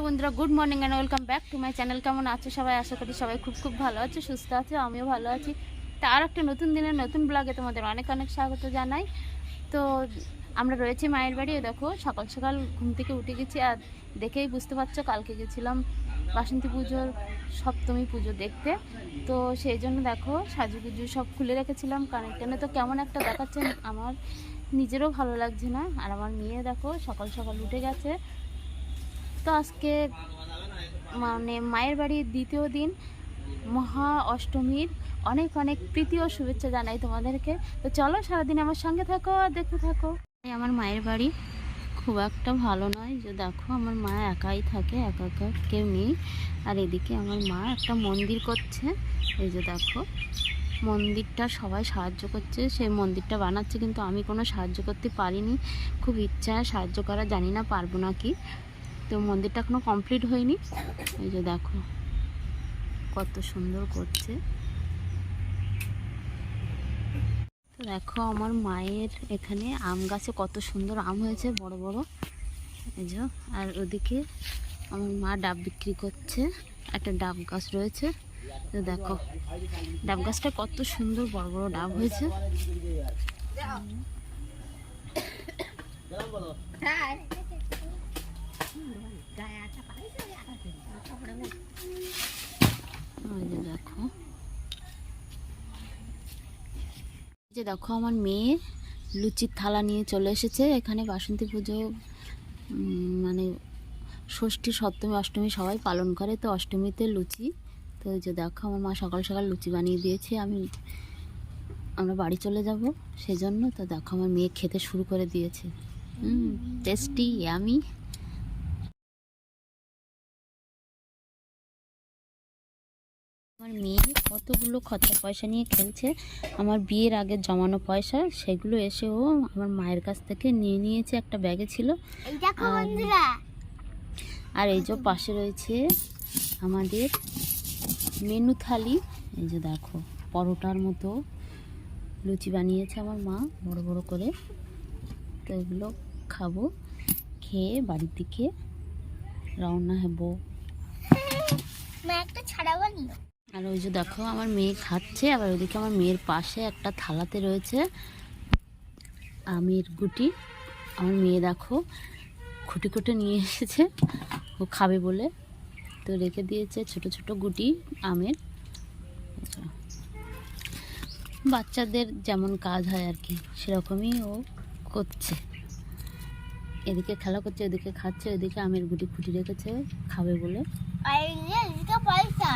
Hello বন্ধুরা good morning and welcome back to my channel কেমন আছো সবাই? আশা করি সবাই খুব খুব ভালো আছে, সুস্থ আছে, আমিও ভালো আছি। তা আর একটা নতুন দিনের নতুন ব্লগে তোমাদের অনেক অনেক স্বাগত জানাই। তো আমরা রয়েছি মায়ের বাড়ি দেখো, সকাল সকাল ঘুম থেকে উঠে গেছি আর দেখেই বুঝতে পারছ, কালকে গেছিলাম বাসন্তী পুজোর সপ্তমী পুজো দেখতে। তো সেই জন্য দেখো, সাজুগুজু সব খুলে রেখেছিলাম। কারণ কেন তো কেমন একটা দেখাচ্ছে, আমার নিজেরও ভালো লাগছে না। আর আমার মেয়ে দেখো, সকাল সকাল উঠে গেছে। তো আজকে মানে মায়ের বাড়ির দ্বিতীয় দিন, মহা অষ্টমীর অনেক অনেক প্রীতি ও শুভেচ্ছা জানাই তোমাদেরকে। তো চলো সারাদিন আমার সঙ্গে থাকো আর দেখতে থাকো। আমার মায়ের বাড়ি খুব একটা ভালো নয়, যে দেখো আমার মা একাই থাকে, একা একা কেউ নেই। আর এদিকে আমার মা একটা মন্দির করছে, এই যে দেখো। মন্দিরটা সবাই সাহায্য করছে সেই মন্দিরটা বানাচ্ছে, কিন্তু আমি কোনো সাহায্য করতে পারিনি। খুব ইচ্ছা, সাহায্য করা জানি না, পারব না কি তো মন্দিরটা এখনও কমপ্লিট হয়নি। এই যে দেখো, কত সুন্দর করছে। তো দেখো আমার মায়ের এখানে আম গাছে কত সুন্দর আম হয়েছে, বড় বড়। এই যে, আর ওদিকে আমার মা ডাব বিক্রি করছে, একটা ডাব গাছ রয়েছে। তো দেখো, ডাব গাছটা কত সুন্দর বড় বড় ডাব হয়েছে। ওই যে দেখো যে দেখো আমার মেয়ে লুচির থালা নিয়ে চলে এসেছে। এখানে বাসন্তী পুজো মানে ষষ্ঠী, সপ্তমী, অষ্টমী সবাই পালন করে, তো অষ্টমীতে লুচি। তো এই যে দেখো আমার মা সকাল সকাল লুচি বানিয়ে দিয়েছে। আমি, আমরা বাড়ি চলে যাব সেজন্য। তো দেখো আমার মেয়ে খেতে শুরু করে দিয়েছে। টেস্টি আমি আমার মেয়ে কতগুলো খরচা পয়সা নিয়ে খেলছে আমার বিয়ের আগে জমানো পয়সা সেগুলো এসে ও আমার মায়ের কাছ থেকে নিয়ে নিয়েছে একটা ব্যাগে ছিল। আর- আর এই যে পাশে রয়েছে আমাদের মেনু থালি। এই যে দেখো পরোটার মতো লুচি বানিয়েছে আমার মা বড় বড় করে। তো এগুলো খাব খেয়ে বাড়ির দিকে রওনা হব। মা একটা ছাড়াবো নিও আর ওই যে দেখো, আমার মেয়ে খাচ্ছে, আবার ওইদিকে আমার মেয়ের পাশে একটা থালাতে রয়েছে আমের গুটি। আমার মেয়ে দেখো, খুঁটি খুঁটে নিয়ে এসেছে, ও খাবে বলে। তো রেখে দিয়েছে ছোট ছোট গুটি আমের। বাচ্চাদের যেমন কাজ হয় আর কি, সেরকমই ও করছে। এদিকে খেলা করছে, ওদিকে খাচ্ছে ওদিকে আমের গুটি ফুটি রেখেছে, খাবে বলে। পয়সা।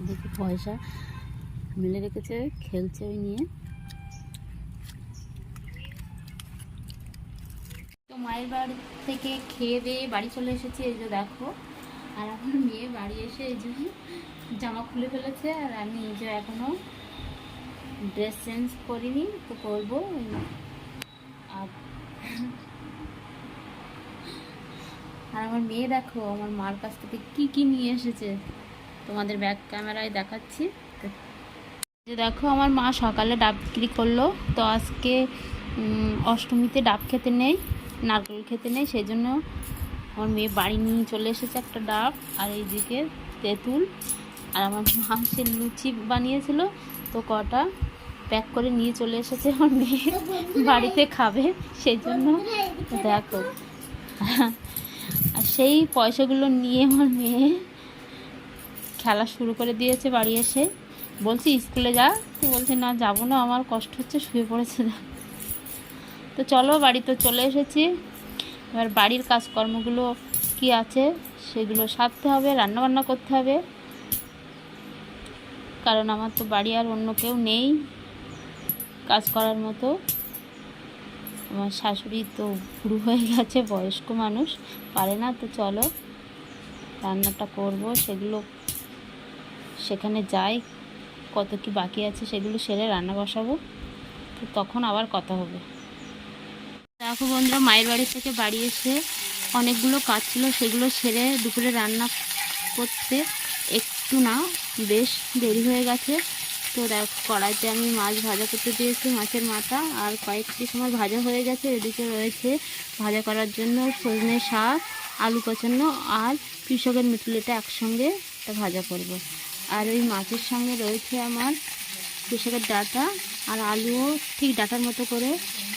এদিকে পয়সা মিলে রেখেছে, খেলছে ওই নিয়ে। তো মায়ের বাড়ি থেকে খেয়ে দিয়ে বাড়ি চলে এসেছি, এই যে দেখো। আর আমার মেয়ে বাড়ি এসে এই যে জামা খুলে ফেলেছে, আর আমি এই যে এখনও ড্রেস চেঞ্জ করিনি, তো করব আর আর আমার মেয়ে দেখো, আমার মার কাছ থেকে কি কি নিয়ে এসেছে? তোমাদের ব্যাক ক্যামেরায় দেখাচ্ছি। যে দেখো, আমার মা সকালে ডাব বিক্রি করল। তো আজকে অষ্টমীতে ডাব খেতে নেই, নারকেল খেতে নেই সেই জন্য আমার মেয়ে বাড়ি নিয়ে চলে এসেছে একটা ডাব আর এইদিকে তেঁতুল। আর আমার মা সে লুচি বানিয়েছিল, তো কটা প্যাক করে নিয়ে চলে এসেছে আমার মেয়ে বাড়িতে খাবে সেই জন্য দেখো। আর সেই পয়সাগুলো নিয়ে আমার মেয়ে খেলা শুরু করে দিয়েছে বাড়ি এসে। বলছি, স্কুলে যা? তো বলছে, না, যাব না, আমার কষ্ট হচ্ছে, শুয়ে পড়েছে তো চলো, বাড়িতে চলে এসেছি। এবার বাড়ির কাজকর্মগুলো কি আছে, সেগুলো সারতে হবে, রান্নাবান্না করতে হবে। কারণ আমার তো বাড়ি আর অন্য কেউ নেই কাজ করার মতো। আমার শাশুড়ি তো বুড়ো হয়ে গেছে, বয়স্ক মানুষ, পারে না, তো চলো রান্নাটা করব, সেগুলো সেখানে যাই, কত কি বাকি আছে সেগুলো সেরে রান্না বসাবো, তো তখন আবার কথা হবে দেখো বন্ধুরা, মায়ের বাড়ি থেকে বাড়ি এসে অনেকগুলো কাজ ছিল, সেগুলো সেরে দুপুরে রান্না করতে একটু না, বেশ দেরি হয়ে গেছে তো দেখ, কড়াইতে আমি মাছ ভাজা করতে দিয়েছি, মাছের মাথা, আর কয়েক পিস আমার ভাজা হয়ে গেছে, এদিকে রয়েছে ভাজা করার জন্য সজনে শাক, আলু কচানো আর কৃষকের মিটুলিটা একসঙ্গে ভাজা করব। আর ওই মাছের সঙ্গে রয়েছে আমার কৃষকের ডাটা আর আলুও ঠিক ডাটার মতো করে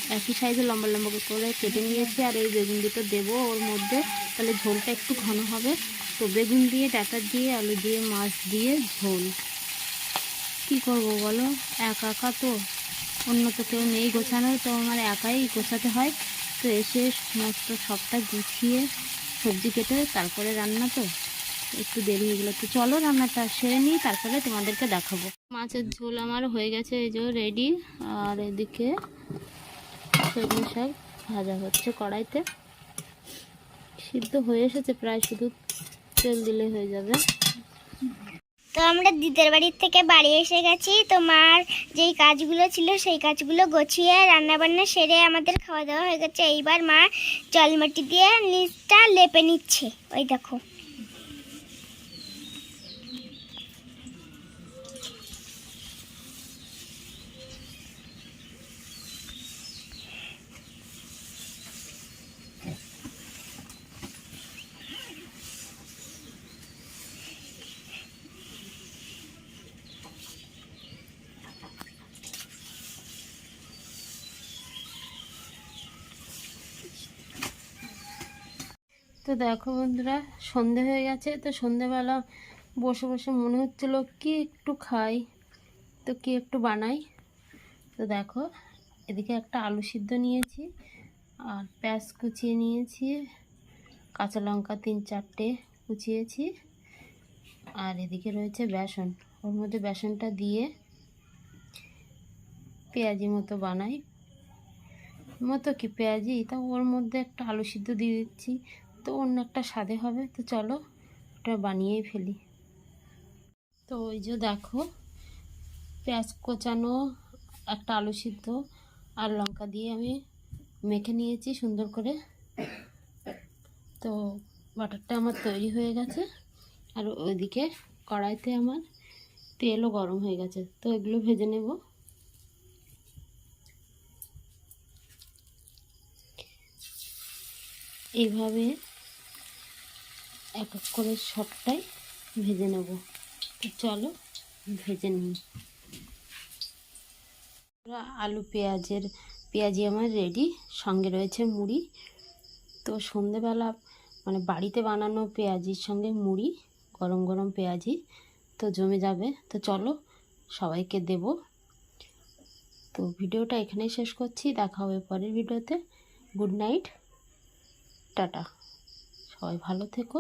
একই সাইজে লম্বা লম্বা করে কেটে নিয়েছি আর এই বেগুন দুটো দেবো ওর মধ্যে। তাহলে ঝোলটা একটু ঘন হবে। তো বেগুন দিয়ে, ডাটা দিয়ে, আলু দিয়ে, মাছ দিয়ে ঝোল। কি করব বলো? একা একা তো অন্য তো কেউ নেই গোছানো তো আমার একাই গোছাতে হয়। তো এসে সমস্ত সবটা গুছিয়ে সবজি কেটে তারপরে রান্না তো। একটু দেরি হয়ে গেলো। তো চলো রান্নাটা সেরে নিই, তারপরে তোমাদেরকে দেখাবো। মাছের ঝোল আমার হয়ে গেছে, এই যে রেডি আর এদিকে সজনে শাক ভাজা হচ্ছে কড়াইতে। সিদ্ধ হয়ে এসেছে, প্রায় শুধু তেল দিলে হয়ে যাবে। তো আমরা দিদের বাড়ির থেকে বাড়ি এসে গেছি। তো মার যেই কাজগুলো ছিল, সেই কাজগুলো গুছিয়ে রান্না বান্না সেরে আমাদের খাওয়া দাওয়া হয়ে গেছে। এইবার মা জলমাটি দিয়ে নিচটা লেপে নিচ্ছে। ওই দেখো। তো দেখো বন্ধুরা, সন্ধে হয়ে গেছে, তো সন্ধেবেলা বসে বসে মনে হচ্ছিল কি একটু খাই, তো কি একটু বানাই। তো দেখো, এদিকে একটা আলু সিদ্ধ নিয়েছি, আর পেঁয়াজ কুচিয়ে নিয়েছি, কাঁচা লঙ্কা তিন চারটে কুচিয়েছি, আর এদিকে রয়েছে বেসন। ওর মধ্যে বেসনটা দিয়ে পেঁয়াজি মতো বানাই। মতো কি পেঁয়াজি? তা ওর মধ্যে একটা আলু সিদ্ধ দিয়ে দিচ্ছি। তো অন্য একটা স্বাদে হবে, তো চলো ওটা বানিয়েই ফেলি। তো ওই যে দেখো, পেঁয়াজ কোচানো, একটা আলু সিদ্ধ আর লঙ্কা দিয়ে আমি মেখে নিয়েছি সুন্দর করে। তো বাটারটা আমার তৈরি হয়ে গেছে আর ওইদিকে কড়াইতে আমার তেলও গরম হয়ে গেছে, তো এগুলো ভেজে নেব। এইভাবে এক এক করে সবটাই ভেজে নেব। চলো, ভেজে নিই। আলু পেঁয়াজের পেঁয়াজি আমার রেডি সঙ্গে রয়েছে মুড়ি। তো সন্ধেবেলা মানে বাড়িতে বানানো পেঁয়াজির সঙ্গে মুড়ি, গরম গরম পেঁয়াজি তো জমে যাবে। তো চলো, সবাইকে দেব। তো ভিডিওটা এখানেই শেষ করছি। দেখা হবে পরের ভিডিওতে। Good night. টাটা। সবাই ভালো থেকো।